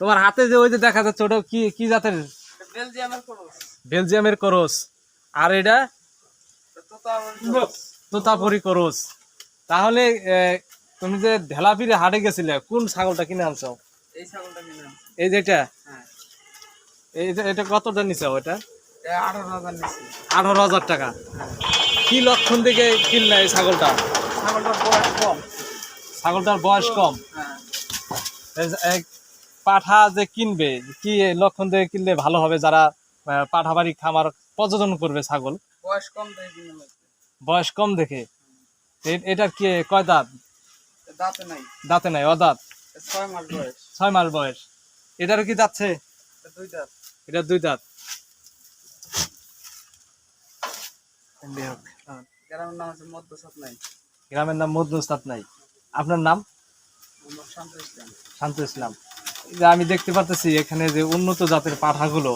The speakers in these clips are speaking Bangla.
তোমার হাতে যে ওই যে দেখা যাচ্ছে ওটা কি কি জাতের? বেলজিয়ামের খরচ। বেলজিয়ামের করস আর এটা? তোতাপুরি করস তাহলে তুমি যে ঢেলাপিরে হাটে গেছিলে কোন ছাগলটা কিনে আনছো? এই ছাগলটা এই যেটা? হ্যাঁ। এই এটা কতটা নিছে ওটা? আঠারো হাজার টাকা। কি লক্ষণ থেকে কিনলে এই ছাগলটা? ছাগলটার বয়স কম। ছাগলটার বয়স কম। হ্যাঁ। পাঠা যে কিনবে কি লক্ষণ থেকে কিনলে ভালো হবে? যারা আহ, পাঠাবাড়ি খামার প্রযোজন করবে ছাগল। বয়স কম দেখে কিনে বয়স কম দেখে? এটার কি কয় দাঁত? দাঁতে নাই। দাঁতে নাই অদাঁত? ছয় মাস বয়স। ছয় মাস বয়স। এটারও কি যাচ্ছে দুই দাঁত। এটা দুই দাঁত। আহ, গ্রামের নাম সাত নাই। গ্রামের নাম মধ্যস্তাত নাই। আপনার নাম? শান্ত ইসলাম। শান্ত ইসলাম। যে আমি দেখতে পাচ্ছি এখানে যে উন্নত জাতের পাঠাগুলো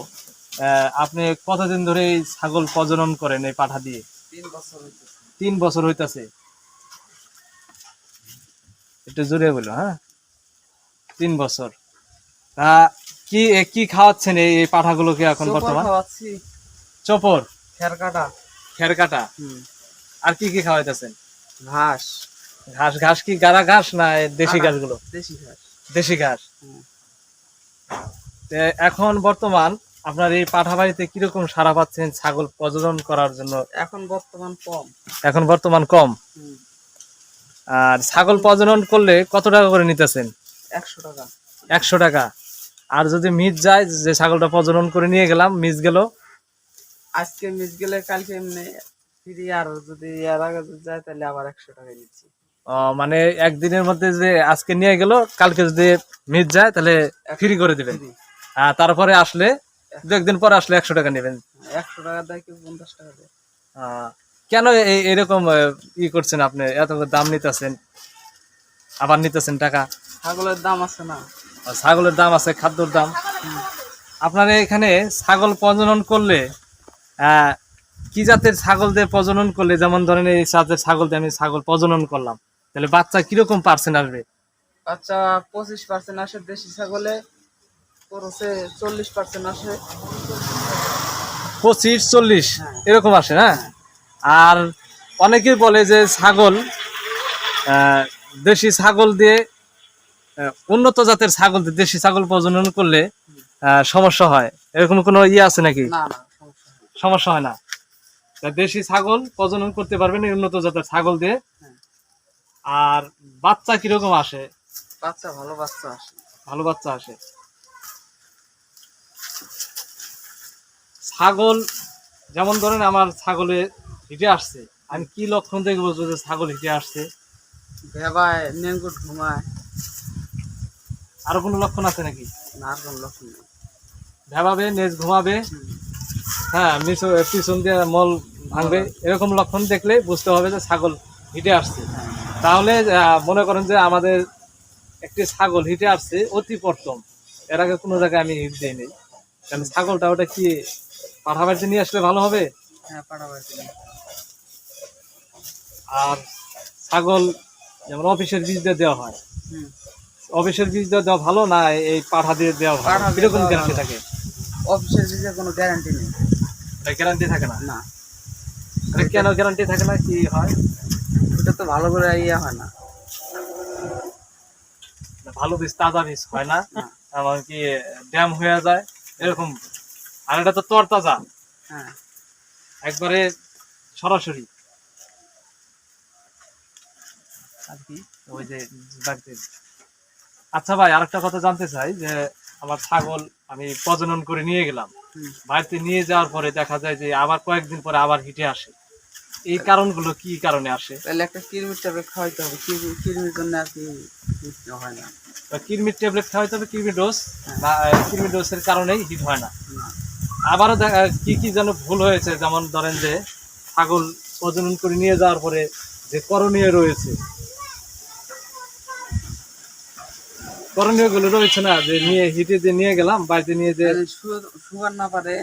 আপনি কতদিন ধরে এই ছাগল প্রজনন করেন এই পাঠা দিয়ে? তিন বছর হইতেছে। একটু জোরে বলো হ্যাঁ? তিন বছর। তা কি কি খাওয়াচ্ছেন এই পাঠাগুলোকে এখন বর্তমান? চপর খের কাটা খের কাটা আর কি কি খাওয়াইতেছেন? ঘাস। ঘাস ঘাস কি গাড়া ঘাস না দেশি। ঘাসগুলো? দেশি ঘাস। দেশি ঘাস। এখন বর্তমান আপনার এই পাঠা বাড়িতে কীরকম সারা পাচ্ছেন ছাগল প্রজনন করার জন্য? এখন বর্তমান কম। এখন বর্তমান কম? আর ছাগল প্রজনন করলে কত টাকা করে নিতেছেন? একশো টাকা। একশো টাকা। আর যদি মিস যায় যে ছাগলটা প্রজনন করে নিয়ে গেলাম মিস গেল? আজকে মিস গেলে কালকে এমনি ফিরি আর যদি এর আগে যায় তাহলে আবার একশো টাকা নিচ্ছি। মানে একদিনের মধ্যে যে আজকে নিয়ে গেল কালকে যদি মিস যায় তাহলে ফ্রি করে দিবেন। আর তারপরে আসলে দু একদিন পরে আসলে একশো টাকা নেবেন। একশো টাকা দেয় কেউ পঞ্চাশ টাকা দেয়। কেন এরকম ই করছেন আপনি? এত দাম নিতেছেন। আবার নিতেছেন টাকা। ছাগলের দাম আছে না। ছাগলের দাম আছে খাদ্যর দাম। আপনার এখানে ছাগল প্রজনন করলে কি জাতের ছাগল দিয়ে প্রজনন করলে? যেমন ধরেন এই জাতের ছাগল দিয়ে আমি ছাগল প্রজনন করলাম। তাহলে বাচ্চা কীরকম পার্সেন্ট আসবে? বাচ্চা পঁচিশ পার্সেন্ট আসে দেশি ছাগলে খরচে চল্লিশ পার্সেন্ট আসে। পঁচিশ চল্লিশ হ্যাঁ। এরকম আসে না? আর অনেকেই বলে যে ছাগল দেশি ছাগল দিয়ে উন্নত জাতের ছাগল দিয়ে দেশি ছাগল প্রজনন করলে আহ, সমস্যা হয়। এরকম কোনো ইয়ে আছে নাকি? সমস্যা হয় না। দেশি ছাগল প্রজনন করতে পারবেন উন্নত জাতের ছাগল দিয়ে। হ্যাঁ। আর বাচ্চা কীরকম আসে? বাচ্চা ভালো বাচ্চা আসে। ভালো বাচ্চা আসে। ছাগল যেমন ধরেন আমার ছাগলে হিটে আসছে আমি কি লক্ষণ দেখব যে ছাগল হিটে আসছে? ভেবায় নেঙ্গুট ঘুমায়। আরও কোনো লক্ষণ আছে নাকি? না আর কোনো লক্ষণ নেই। ভেবাবে নেজ ঘুমাবে হ্যাঁ মিশো- পিছন দিয়ে মল ভাঙবে এরকম লক্ষণ দেখলে বুঝতে হবে যে ছাগল হিটে আসছে। তাহলে মনে করেন যে আমাদের একটি ছাগল হিটে আসছে অতি প্রথম। এর আগে কোনো জায়গায় আমি হিট দিইনি। কারণ ছাগলটা ওটা কি পাঠা বাড়িতে নিয়ে আসলে ভালো হবে? হ্যাঁ আর ছাগল যেমন অফিসের বীজ দিয়ে দেওয়া হয়। অফিসের বীজ দিয়ে দেওয়া ভালো না এই পাঠা দিয়ে দেওয়া ভালো? কীরকম গ্যারান্টি থাকে? অফিসের দিকে কোনো গ্যারান্টি নেই। গ্যারান্টি থাকে না? না। কেন গ্যারান্টি থাকে না? কি হয়? ওটা তো ভালো করে ইয়ে হয় না। ভালো বীজ তাজা বীজ হয় না। এমনকি ড্যাম হয়ে যায় এরকম। আর এটা তো তরতাজা। হ্যাঁ। একবারে সরাসরি। আর কি? ওই যে বাড়িতে আচ্ছা ভাই আরেকটা কথা জানতে চাই যে আমার ছাগল আমি প্রজনন করে নিয়ে গেলাম। বাড়িতে নিয়ে যাওয়ার পরে দেখা যায় যে আবার কয়েকদিন পরে আবার হিটে আসে। এই কারণগুলো কি কারণে আসে? তাহলে একটা কিরমির ট্যাবলেট খাওয়াইতে হবে কিরমি- কিরমির জন্য আর কি হয় না। বা কিডনির ট্যাবলেট খাওয়াইতে হবে কিডনি ডোজ? বা কিডনি ডোজের কারণেই হিট হয় না। আবারও কি কি যেন ভুল হয়েছে যেমন ধরেন যে ছাগল প্রজনন করে নিয়ে যাওয়ার পরে যে করণীয় রয়েছে। করণীয়গুলো রয়েছে না যে নিয়ে হিটে যে নিয়ে গেলাম বাড়িতে নিয়ে যে তাহলে না পারে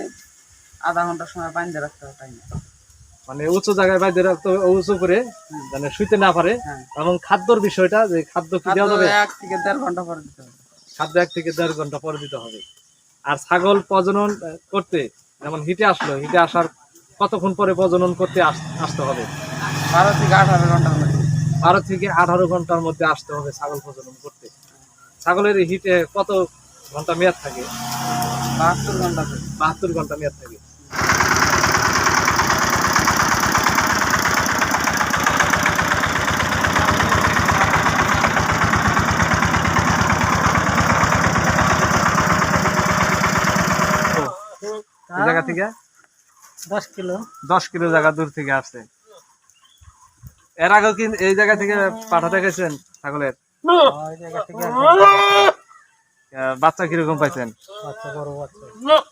আধা ঘণ্টার সময় বাইন্ধে রাখতে হবে তাই না মানে উঁচু জায়গায় বাইরে রাখতে হবে উঁচু করে মানে শুইতে না পারে। হ্যাঁ। এবং খাদ্যর বিষয়টা যে খাদ্য কি দেওয়া যাবে? এক থেকে দেড় ঘণ্টা পরে দিতে হবে। খাদ্য এক থেকে দেড় ঘণ্টা পরে দিতে হবে। আর ছাগল প্রজনন করতে যেমন হিটে আসলো হিটে আসার কতক্ষণ পরে প্রজনন করতে আস- আসতে হবে? বারো থেকে আঠারো ঘণ্টার মধ্যে। বারো থেকে আঠারো ঘণ্টার মধ্যে আসতে হবে ছাগল প্রজনন করতে। ছাগলের হিটে কত ঘণ্টা মেয়াদ থাকে? বাহাত্তর ঘণ্টা বাহাত্তর ঘণ্টা মেয়াদ থাকে। থেকে? দশ কিলো। দশ কিলো জায়গা দূর থেকে আসছে। এর আগেও কি এই জায়গা থেকে পাঠাতে গেছেন ছাগলের? বাচ্চা কীরকম পাইছেন?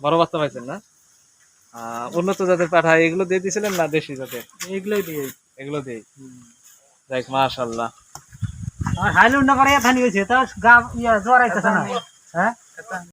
বড় বাচ্চা পাইছেন না? উন্নত জাতের পাঠা এগুলো দিয়ে দিয়েছিলেন না দেশি জাতের? এগুলোই দিয়ে। এগুলো দিয়ে। দেখ মাশাল্লাহ হাইলুন্ডা করে এখানে গেছে তা গা ইয়া জ্বর আইতেছে না? হ্যাঁ?